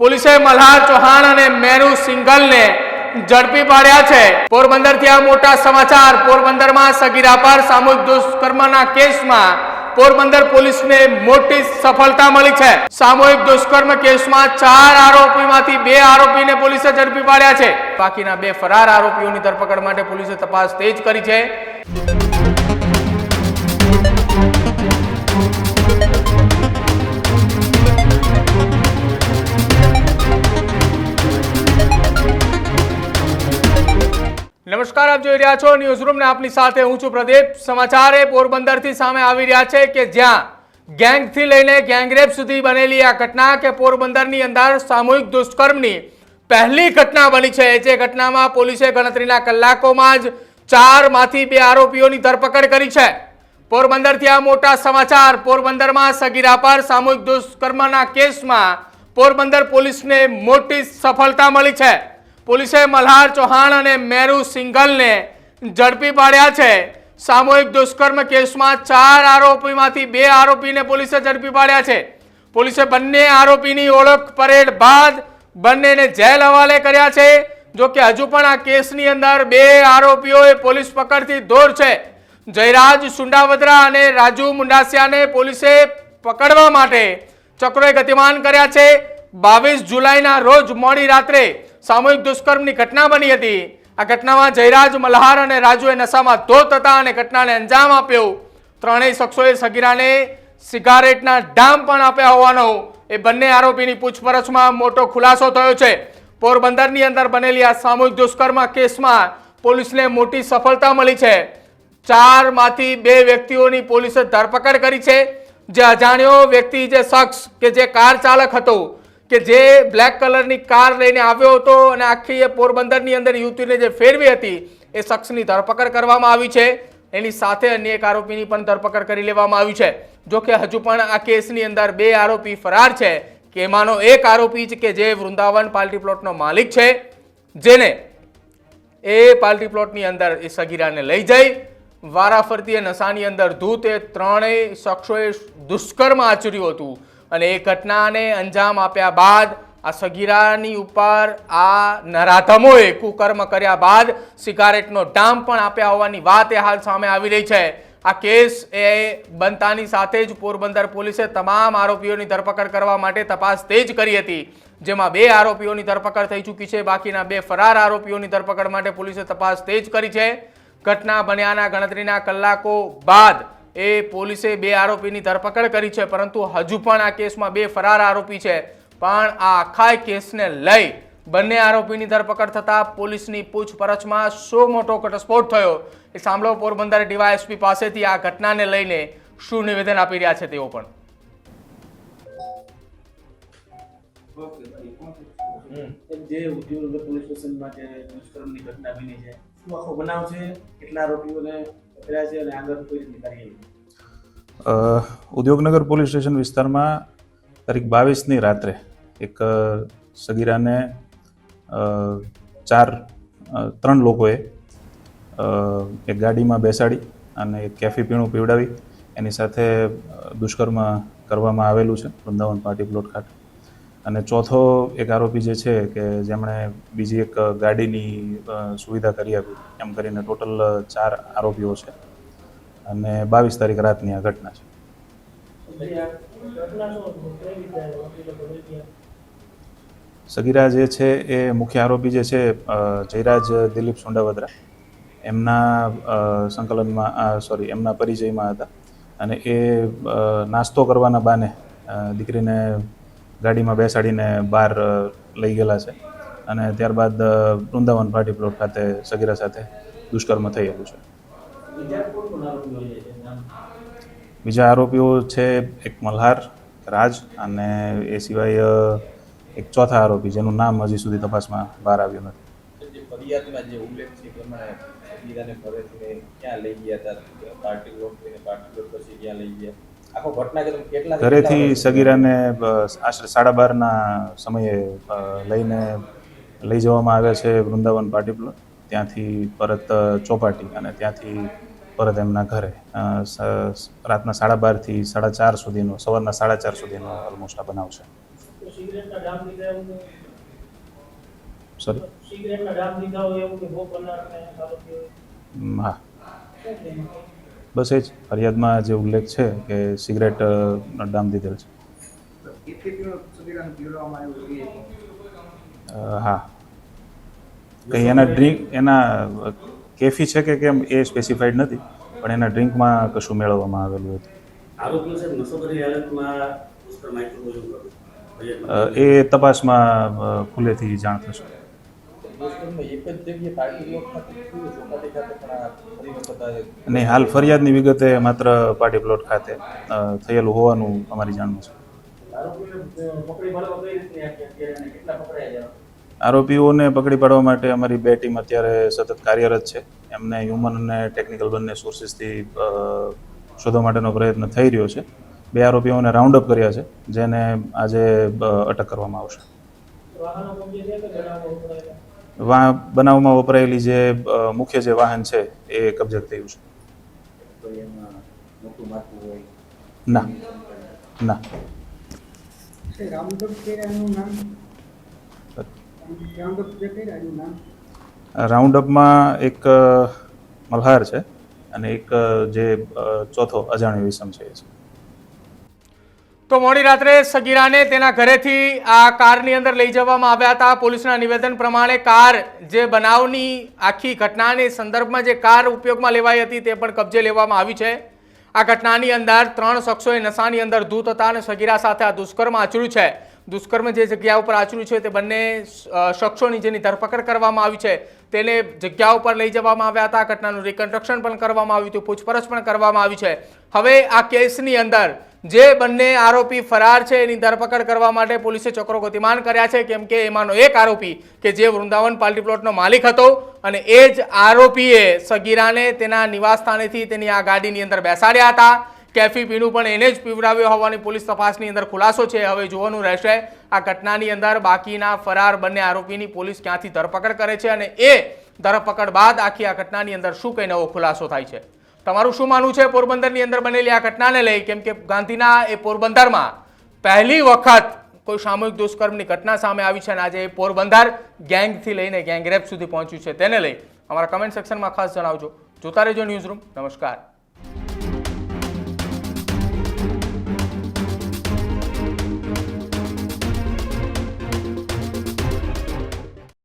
પોલીસે મલ્હાર ચૌહાણ અને મેરુ સિંઘલને ઝડપી પાડ્યા છે. પોરબંદરથી આ મોટા સમાચાર. પોરબંદરમાં સગીરા પર સામૂહિક દુષ્કર્મના કેસમાં પોરબંદર પોલીસને મોટી સફળતા મળી છે. સામૂહિક દુષ્કર્મ કેસમાં ચાર આરોપીમાંથી બે આરોપીને પોલીસે ઝડપી પાડ્યા છે. બાકીના બે ફરાર આરોપીઓની ધરપકડ માટે પોલીસે તપાસ તેજ કરી છે. નમસ્કાર, આપ જોઈ રહ્યા છો ન્યૂઝ રૂમ ને આપની સાથે હું છું પ્રદીપ. સમાચાર એ પોરબંદરથી સામે આવી રહ્યા છે કે જ્યાં ગેંગથી લઈને ગેંગરેપ સુધી બનેલી આ ઘટના કે પોરબંદરની અંદર સામૂહિક દુષ્કર્મની પહેલી ઘટના બની છે. જે ઘટનામાં પોલીસે ગણતરીના કલાકોમાં જ ચારમાંથી બે આરોપીઓની ધરપકડ કરી છે. પોરબંદરથી આ મોટા સમાચાર. પોરબંદરમાં સગીરા પર સામૂહિક દુષ્કર્મના કેસમાં પોરબંદર પોલીસને મોટી સફળતા મળી છે. પોલીસે મલ્હાર ચૌહાણ અને મેરુ સિંઘલને ઝડપી પાડ્યા છે. સામૂહિક દુષ્કર્મ કેસમાં ચાર આરોપીમાંથી બે આરોપીને પોલીસે ઝડપી પાડ્યા છે. પોલીસે બંને આરોપીની ઓળખ પરેડ બાદ બંનેને જેલ હવાલે કર્યા છે. જો કે હજુ પણ આ કેસની અંદર બે આરોપીઓએ પોલીસ પકડથી દૂર છે. જયરાજ સુંડાવદરા અને રાજુ મુંડાસિયાને પોલીસે પકડવા માટે ચક્રોએ ગતિમાન કર્યા છે. બાવીસ જુલાઈના રોજ મોડી રાત્રે સામૂહિક દુષ્કર્મની ઘટના બની હતી. આ ઘટનામાં જયરાજ મલ્હાર અને રાજુએ નશામાં ધોત હતા અને ઘટનાને અંજામ આપ્યો. ત્રણેય શખ્સોએ સગીરાને સિગારેટના ડામ પણ આપ્યા હોવાનો એ બંને આરોપીની પૂછપરછમાં મોટો ખુલાસો થયો છે. પોરબંદરની અંદર બનેલી આ સામૂહિક દુષ્કર્મ કેસમાં પોલીસને મોટી સફળતા મળી છે. ચારમાંથી બે વ્યક્તિઓની પોલીસે ધરપકડ કરી છે. જે અજાણ્યો વ્યક્તિ, જે શખ્સ કે જે કાર ચાલક હતો કે જે બ્લેક કલરની કાર લઈને આવ્યો હતો અને આખી એ પોરબંદરની અંદર યુવતીને જે ફેરવી હતી, એ શખ્સની ધરપકડ કરવામાં આવી છે. એની સાથે અન્ય એક આરોપીની પણ ધરપકડ કરી લેવામાં આવી છે. જો કે હજુ પણ આ કેસની અંદર બે આરોપી ફરાર છે, કે એમાંનો એક આરોપી છે કે જે વૃંદાવન પાલટી પ્લોટનો માલિક છે, જેને એ પાલટી પ્લોટની અંદર એ સગીરાને લઈ જઈ, વારાફરતી નશાની અંદર ધૂત એ ત્રણેય શખ્સોએ દુષ્કર્મ આચર્યું હતું. અને એ ઘટનાને અંજામ આપ્યા બાદ આ સગીરાની ઉપર આ નરાધમોએ કુકર્મ કર્યા બાદ સિગારેટનો ડામ પણ આપ્યા હોવાની વાત એ હાલ સામે આવી રહી છે. આ કેસ એ બનતાની સાથે જ પોરબંદર પોલીસે તમામ આરોપીઓની ધરપકડ કરવા માટે તપાસ તેજ કરી હતી, જેમાં બે આરોપીઓની ધરપકડ થઈ ચૂકી છે, બાકીના બે ફરાર આરોપીઓની ધરપકડ માટે પોલીસે તપાસ તેજ કરી છે. ઘટના બન્યાના ગણતરીના કલાકો બાદ એ પોલીસે બે આરોપીની ધરપકડ કરી છે, પરંતુ હજુ પણ આ કેસમાં બે ફરાર આરોપી છે. પણ આ આખા કેસને લઈ બંને આરોપીની ધરપકડ થતાં પોલીસની પૂછપરછમાં શું મોટો ઘટસ્ફોટ થયો. એ સાંભળો, પોરબંદર ડીવાયએસપી પાસેથી આ ઘટનાને લઈને શું નિવેદન આપી રહ્યા છે તેઓ પણ. જે પોલીસ સ્ટેશનમાં જે દુષ્કર્મની ઘટના બની છે, શું આખો બનાવ છે? કેટલા આરોપીઓને ઉદ્યોગનગર પોલીસ સ્ટેશન વિસ્તારમાં તારીખ બાવીસની રાત્રે એક સગીરાને ચાર ત્રણ લોકોએ એક ગાડીમાં બેસાડી અને એક કેફી પીણું પીવડાવી. એની સાથે દુષ્કર્મ કરવામાં આવેલું છે. વૃંદાવન પાર્ટી પ્લોટ ખાતે અને ચોથો એક આરોપી જે છે કે જેમણે બીજી એક ગાડીની સુવિધા કરી આપી. એમ કરીને ટોટલ ચાર આરોપીઓ છે અને બાવીસ તારીખ રાતની આ ઘટના છે. સગીરા જે છે એ મુખ્ય આરોપી જે છે જયરાજ દિલીપ સુંડાવદરા. એમના સંકલનમાં સોરી એમના પરિચયમાં હતા. અને એ નાસ્તો કરવાના બાને દીકરીને ગાડીમાં બેસાડીને બહાર લઈ ગયેલા છે. અને ત્યારબાદ વૃંદાવન પાર્ટી પ્લોટ ખાતે સગીરા સાથે દુષ્કર્મ થયેલું છે. બીજા આરોપીઓ છે એક મલ્હાર રાજ અને એ સિવાય એક ચોથા આરોપી જેનું નામ હજી સુધી તપાસમાં બહાર આવ્યું નથી. ફરિયાદમાં જે ઉલ્લેખ છે પ્રમાણે ક્યાં લઈ ગયા હતા? પાર્ટી પ્લોટ પાર્ટી પ્લોટ પછી ક્યાં લઈ ગયા? આખો ઘટના કે તમે કેટલા ઘરેથી સગીરાને આશરે સાડા બારના સમયે લઈને લઈ જવામાં આવે છે વૃંદાવન પાર્ટી પ્લોટ. ત્યાંથી પરત ચોપાટી અને ત્યાંથી પરત એમના ઘરે. રાતના સાડા બારથી સાડા ચાર સુધીનો સવારના સાડા ચાર સુધીનો ઓલમોસ્ટ આ બનાવ છે. સિગરેટના ડામ લીધા એવું કે- સોરી. હા? બસ એ જ. ફરિયાદમાં જે ઉલ્લેખ છે કે સિગરેટ ડામ દીધેલ છે. હા. કંઈ એના ડ્રિંક એના કેફી છે કે કેમ એ સ્પેસિફાઈડ નથી પણ એના ડ્રિંકમાં કશું મેળવવામાં આવેલું હતું એ તપાસમાં ખુલ્લેથી જાણ થશે. એક જ જગ્યાએ પાર્ટી વખત અને હાલ ફરિયાદની વિગતે માત્ર પાર્ટી પ્લોટ ખાતે થયેલું હોવાનું અમારી જાણવું છે. આરોપીઓને પકડી પાડવા માટે અમારી બે ટીમ અત્યારે સતત કાર્યરત છે. એમને હ્યુમન અને ટેકનિકલ બંને સોર્સિસથી શોધવા માટેનો પ્રયત્ન થઈ રહ્યો છે. બે આરોપીઓને રાઉન્ડ અપ કર્યા છે, જેને આજે અટક કરવામાં આવશે. વાહનો કબજે છે કે બનાવો પકડાયેલા? વા બનાવમાં વપરાયેલી જે મુખ્ય જે વાહન છે એ કબજે થયું છે. ના. ના. રાઉન્ડ અપમાં એક મલ્હાર છે અને એક જે ચોથો અજાણ્યો વિષમ છે એ છે. તો મોડી રાત્રે સગીરાને તેના ઘરેથી આ કારની અંદર લઈ જવામાં આવ્યા હતા. પોલીસના નિવેદન પ્રમાણે કાર જે બનાવની આખી ઘટનાની સંદર્ભમાં જે કાર ઉપયોગમાં લેવાઈ હતી તે પણ કબજે લેવામાં આવી છે. આ ઘટનાની અંદર ત્રણ શખ્સોએ નશાની અંદર ધૂત હતા અને સગીરા સાથે આ દુષ્કર્મ આચર્યું છે. દુષ્કર્મ જે જગ્યા ઉપર આચર્યું છે તે બંને શખ્સોની જેની ધરપકડ કરવામાં આવી છે તેને જગ્યા ઉપર લઈ જવામાં આવ્યા હતા. ઘટનાનું રિકન્સ્ટ્રક્શન પણ કરવામાં આવ્યું હતું, પૂછપરછ પણ કરવામાં આવી છે. હવે આ કેસની અંદર જે બંને આરોપી ફરાર છે, એની ધરપકડ કરવા માટે પોલીસે ચક્રો ગતિમાન કર્યા છે. કેમ કે એમાંનો એક આરોપી કે જે વૃંદાવન પાર્ટી પ્લોટનો માલિક હતો અને એ જ આરોપીએ સગીરાને તેના નિવાસસ્થાનેથી તેની આ ગાડીની અંદર બેસાડ્યા હતા. કેફી પીણું પણ એને જ પીવડાવ્યો હોવાની પોલીસ તપાસની અંદર ખુલાસો છે. હવે જોવાનું રહેશે આ ઘટનાની અંદર બાકીના ફરાર બંને આરોપીની પોલીસ ક્યાંથી ધરપકડ કરે છે અને એ ધરપકડ બાદ આખી આ ઘટનાની અંદર શું કંઈ નવો ખુલાસો થાય છે. તમારું શું માનવું છે પોરબંદરની અંદર બનેલી આ ઘટનાને લઈ? કેમ કે ગાંધીના એ પોરબંદરમાં પહેલી વખત કોઈ સામૂહિક દુષ્કર્મની ઘટના સામે આવી છે અને આજે એ પોરબંદર ગેંગથી લઈને ગેંગરેપ સુધી પહોંચ્યું છે તેને લઈ અમારા કમેન્ટ સેક્શનમાં ખાસ જણાવજો. જોતા રહેજો ન્યૂઝ રૂમ નમસ્કાર.